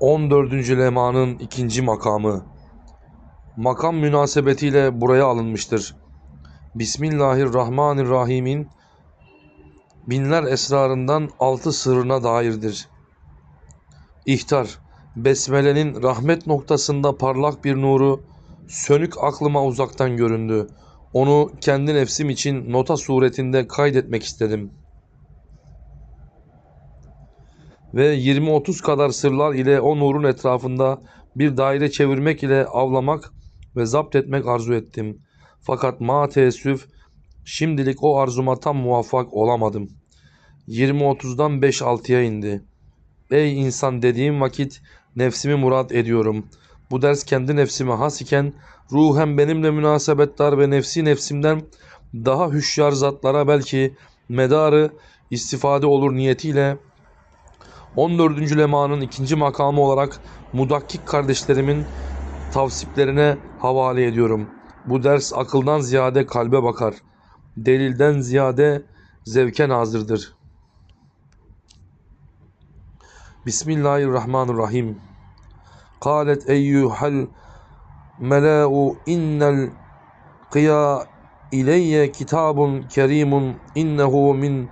14. lemanın ikinci makamı. Makam münasebetiyle buraya alınmıştır. Bismillahirrahmanirrahim'in binler esrarından altı sırrına dairdir. İhtar, Besmele'nin rahmet noktasında parlak bir nuru, sönük aklıma uzaktan göründü. Onu kendi nefsim için nota suretinde kaydetmek istedim. Ve 20-30 kadar sırlar ile o nurun etrafında bir daire çevirmek ile avlamak ve zapt etmek arzu ettim. Fakat ma teessüf şimdilik o arzuma tam muvaffak olamadım. 20-30'dan 5-6'ya indi. Ey insan dediğim vakit nefsimi murat ediyorum. Bu ders kendi nefsime has iken ruhen benimle münasebettar ve nefsi nefsimden daha hüşyar zatlara belki medarı istifade olur niyetiyle 14. lemanın ikinci makamı olarak mudakkik kardeşlerimin tavsiplerine havale ediyorum. Bu ders akıldan ziyade kalbe bakar. Delilden ziyade zevke nazırdır. Bismillahirrahmanirrahim. Kalet eyyuhel mela'u innel kıya ileyye kitabun kerimun innehu min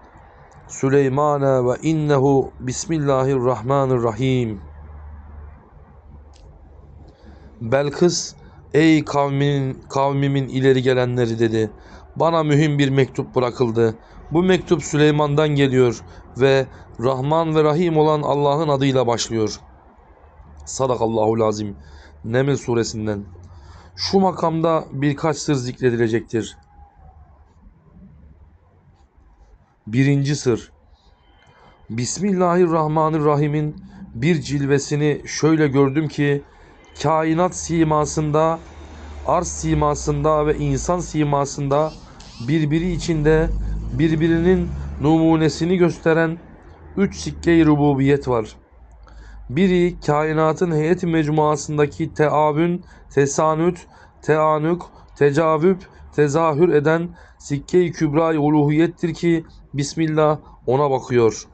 Süleymane ve innehu Bismillahirrahmanirrahim. Belkıs ey kavmin, kavmimin ileri gelenleri dedi. Bana mühim bir mektup bırakıldı. Bu mektup Süleyman'dan geliyor ve Rahman ve Rahim olan Allah'ın adıyla başlıyor. Sadakallahu lazim. Neml suresinden. Şu makamda birkaç sır zikredilecektir. Birinci sır. Bismillahirrahmanirrahim'in bir cilvesini şöyle gördüm ki kainat simasında, arz simasında ve insan simasında birbiri içinde birbirinin numunesini gösteren üç sikke-i rububiyet var. Biri kainatın heyet mecmuasındaki teavün, tesanüt, teanük, tecavüp, tezahür eden sikke-i kübra-i uluhiyettir ki Bismillah ona bakıyor.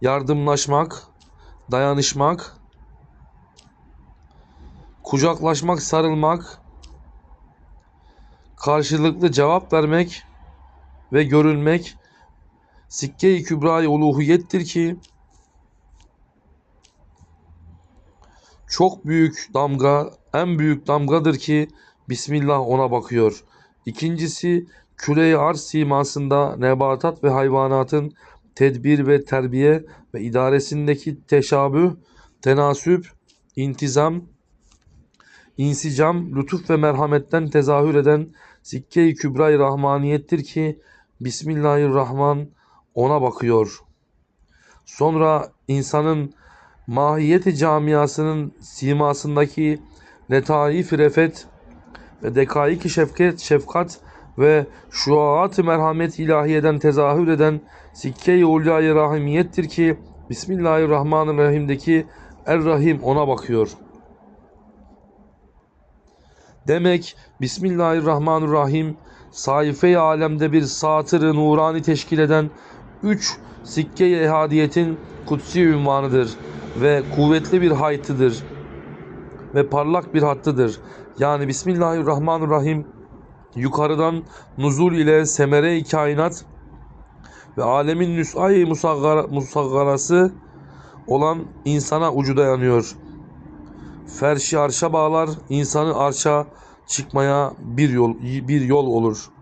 Yardımlaşmak, dayanışmak, kucaklaşmak, sarılmak, karşılıklı cevap vermek ve görülmek sikke-i kübra-i uluhiyettir ki çok büyük damga, en büyük damgadır ki Bismillah ona bakıyor. İkincisi küre-i arz simasında nebatat ve hayvanatın tedbir ve terbiye ve idaresindeki teşabüh, tenasüp, intizam, insicam, lütuf ve merhametten tezahür eden sikke-i kübra-i rahmaniyettir ki Bismillahirrahman ona bakıyor. Sonra insanın mahiyeti camiasının simasındaki letaif refet ve dekaik şefkat, şefkat ve şuaat merhamet ilahiyeden tezahür eden sikke-i ulyayı rahimiyettir ki Bismillahirrahmanirrahim'deki Er-Rahim ona bakıyor. Demek Bismillahirrahmanirrahim sayfe-i alemde bir satır-ı nurani teşkil eden üç sikke-i ehadiyetin kutsi ünvanıdır ve kuvvetli bir haytıdır ve parlak bir hattıdır. Yani Bismillahirrahmanirrahim yukarıdan nuzul ile semere-i kainat ve alemin nüs'ay musaggarası olan insana ucu dayanıyor. Ferşi arşa bağlar, insanı arşa çıkmaya bir yol bir yol olur.''